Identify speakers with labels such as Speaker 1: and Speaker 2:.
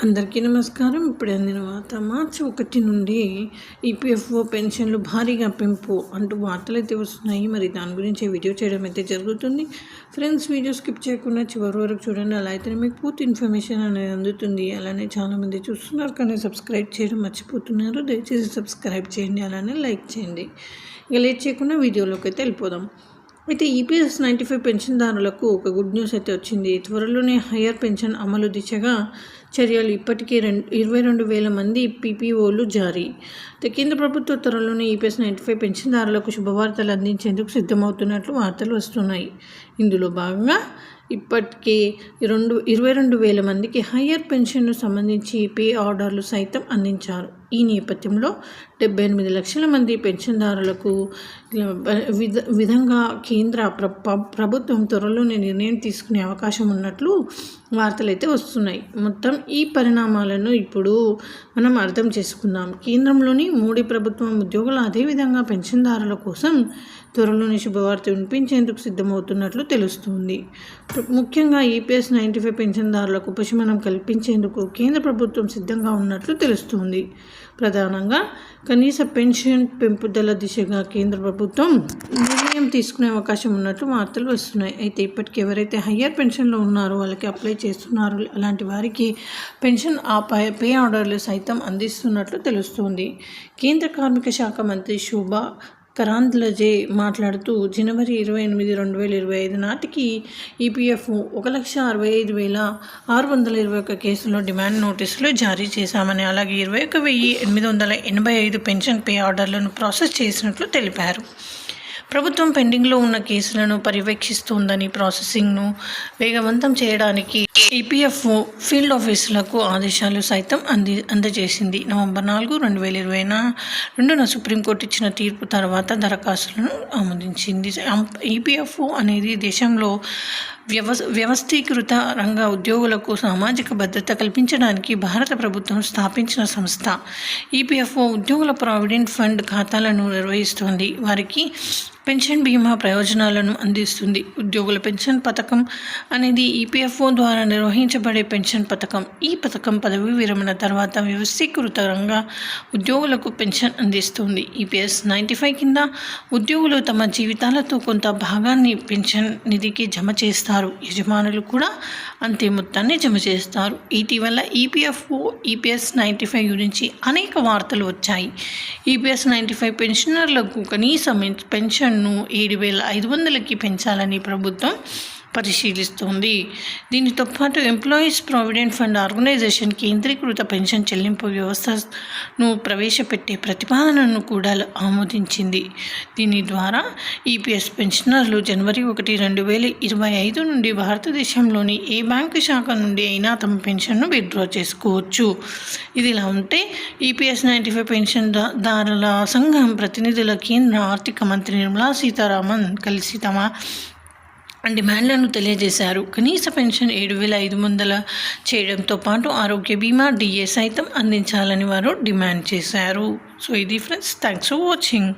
Speaker 1: అందరికీ నమస్కారం. ఇప్పుడు అందిన వార్త మార్చి ఒకటి నుండి ఈపీఎఫ్ఓ పెన్షన్లు భారీగా పెంపు అంటూ వార్తలు అయితే వస్తున్నాయి. మరి దాని గురించి వీడియో చేయడం అయితే జరుగుతుంది. ఫ్రెండ్స్ వీడియో స్కిప్ చేయకుండా చివరి వరకు చూడండి. అలా అయితే మీకు పూర్తి ఇన్ఫర్మేషన్ అనేది అందుతుంది. అలానే చాలామంది చూస్తున్నారు కానీ సబ్స్క్రైబ్ చేయడం మర్చిపోతున్నారు. దయచేసి సబ్స్క్రైబ్ చేయండి. అలానే లైక్ చేయండి. ఇక లేట్ చేయకుండా వీడియోలోకి అయితే వెళ్ళిపోదాం. అయితే ఈపీఎస్ నైంటీ ఫైవ్ పెన్షన్దారులకు ఒక గుడ్ న్యూస్ అయితే వచ్చింది. త్వరలోనే హయ్యర్ పెన్షన్ అమలు దిశగా చర్యలు ఇప్పటికే రెండు ఇరవై రెండు వేల మంది పీపీఓలు జారీ. కేంద్ర ప్రభుత్వ త్వరలోనే ఈపీఎస్ నైంటీ ఫైవ్ పెన్షన్దారులకు శుభవార్తలు అందించేందుకు సిద్ధమవుతున్నట్లు వార్తలు వస్తున్నాయి. ఇందులో భాగంగా ఇప్పటికే రెండు ఇరవై రెండు వేల మందికి హయ్యర్ పెన్షన్ను సంబంధించి పే ఆర్డర్లు సైతం అందించారు. ఈ నేపథ్యంలో డెబ్బై ఎనిమిది లక్షల మంది పెన్షన్దారులకు విధ విధంగా కేంద్ర ప్ర ప్రభుత్వం త్వరలోనే నిర్ణయం తీసుకునే అవకాశం ఉన్నట్లు వార్తలైతే వస్తున్నాయి. మొత్తం ఈ పరిణామాలను ఇప్పుడు మనం అర్థం చేసుకుందాం. కేంద్రంలోని మోడీ ప్రభుత్వం ఉద్యోగులు అదేవిధంగా పెన్షన్దారుల కోసం త్వరలోని శుభవార్త వినిపించేందుకు సిద్ధమవుతున్నట్లు తెలుస్తుంది. ముఖ్యంగా ఈపీఎస్ నైంటీ ఫైవ్ పెన్షన్దారులకు ఉపశమనం కల్పించేందుకు కేంద్ర ప్రభుత్వం సిద్ధంగా ఉన్నట్లు తెలుస్తుంది. ప్రధానంగా. కనీస పెన్షన్ పెంపుదల దిశగా కేంద్ర ప్రభుత్వం నిర్ణయం తీసుకునే అవకాశం ఉన్నట్లు వార్తలు వస్తున్నాయి. అయితే ఇప్పటికి ఎవరైతే హయ్యర్ పెన్షన్లో ఉన్నారో వాళ్ళకి అప్లై చేస్తున్నారు. అలాంటి వారికి పెన్షన్ ఆ పే ఆర్డర్లు సైతం అందిస్తున్నట్లు తెలుస్తుంది. కేంద్ర కార్మిక శాఖ మంత్రి శోభా కరాంద్లజే మాట్లాడుతూ జనవరి ఇరవై ఎనిమిది రెండు వేల ఇరవై ఐదు నాటికి ఈపీఎఫ్ ఒక లక్ష అరవై ఐదు వేల ఆరు వందల ఇరవై ఒక్క కేసులో డిమాండ్ నోటీసులు జారీ చేశామని అలాగే ఇరవై ఒక వెయ్యి ఎనిమిది వందల ఎనభై ఐదు పెన్షన్ పే ఆర్డర్లను ప్రాసెస్ చేసినట్లు తెలిపారు. ప్రభుత్వం పెండింగ్లో ఉన్న కేసులను పర్యవేక్షిస్తోందని ప్రాసెసింగ్ను వేగవంతం చేయడానికి ఈపీఎఫ్ఓ ఫీల్డ్ ఆఫీసులకు ఆదేశాలు సైతం అంది అందజేసింది. నవంబర్ నాలుగు రెండు వేల ఇరవై రెండున సుప్రీంకోర్టు ఇచ్చిన తీర్పు తర్వాత దరఖాస్తులను ఆమోదించింది. ఈపీఎఫ్ఓ అనేది దేశంలో వ్యవ వ్యవస్థీకృత రంగ ఉద్యోగులకు సామాజిక భద్రత కల్పించడానికి భారత ప్రభుత్వం స్థాపించిన సంస్థ. ఈపీఎఫ్ఓ ఉద్యోగుల ప్రావిడెంట్ ఫండ్ ఖాతాలను నిర్వహిస్తుంది. వారికి పెన్షన్ బీమా ప్రయోజనాలను అందిస్తుంది. ఉద్యోగుల పెన్షన్ పథకం అనేది ఈపీఎఫ్ఓ ద్వారా నిర్వహించబడే పెన్షన్ పథకం. ఈ పథకం పదవి విరమణ తర్వాత వ్యవస్థీకృతంగా ఉద్యోగులకు పెన్షన్ అందిస్తుంది. ఈపీఎస్ నైంటీ ఫైవ్ కింద ఉద్యోగులు తమ జీవితాలతో కొంత భాగాన్ని పెన్షన్ నిధికి జమ చేస్తారు. యజమానులు కూడా అంతే మొత్తాన్ని జమ చేస్తారు. ఇటీవల ఈపీఎఫ్ఓ ఈపీఎస్ నైంటీ ఫైవ్ గురించి అనేక వార్తలు వచ్చాయి. ఈపీఎస్ నైంటీ ఫైవ్ పెన్షనర్లకు కనీసం పెన్షన్ను ఏడు వేల ఐదు వందలకి పెంచాలని ప్రభుత్వం పరిశీలిస్తోంది. దీనితో పాటు ఎంప్లాయీస్ ప్రావిడెంట్ ఫండ్ ఆర్గనైజేషన్ కేంద్రీకృత పెన్షన్ చెల్లింపు వ్యవస్థను ప్రవేశపెట్టే ప్రతిపాదనను కూడా ఆమోదించింది. దీని ద్వారా ఈపీఎస్ పెన్షనర్లు జనవరి ఒకటి రెండు వేల ఇరవై ఐదు నుండి భారతదేశంలోని ఏ బ్యాంకు శాఖ నుండి అయినా తమ పెన్షన్ను విత్డ్రా చేసుకోవచ్చు. ఇది ఇలా ఉంటే ఈపీఎస్ నైంటీ ఫైవ్ పెన్షన్ దారుల సంఘం ప్రతినిధుల కేంద్ర ఆర్థిక మంత్రి నిర్మలా సీతారామన్ కలిసి తమ డిమాండ్లను తెలియజేశారు. కనీస పెన్షన్ ఏడు వేల ఐదు వందల చేయడంతో పాటు ఆరోగ్య బీమా డిఏ సైతం అందించాలని వారు డిమాండ్ చేశారు. సో ఇది ఫ్రెండ్స్ థ్యాంక్స్ ఫర్ వాచింగ్.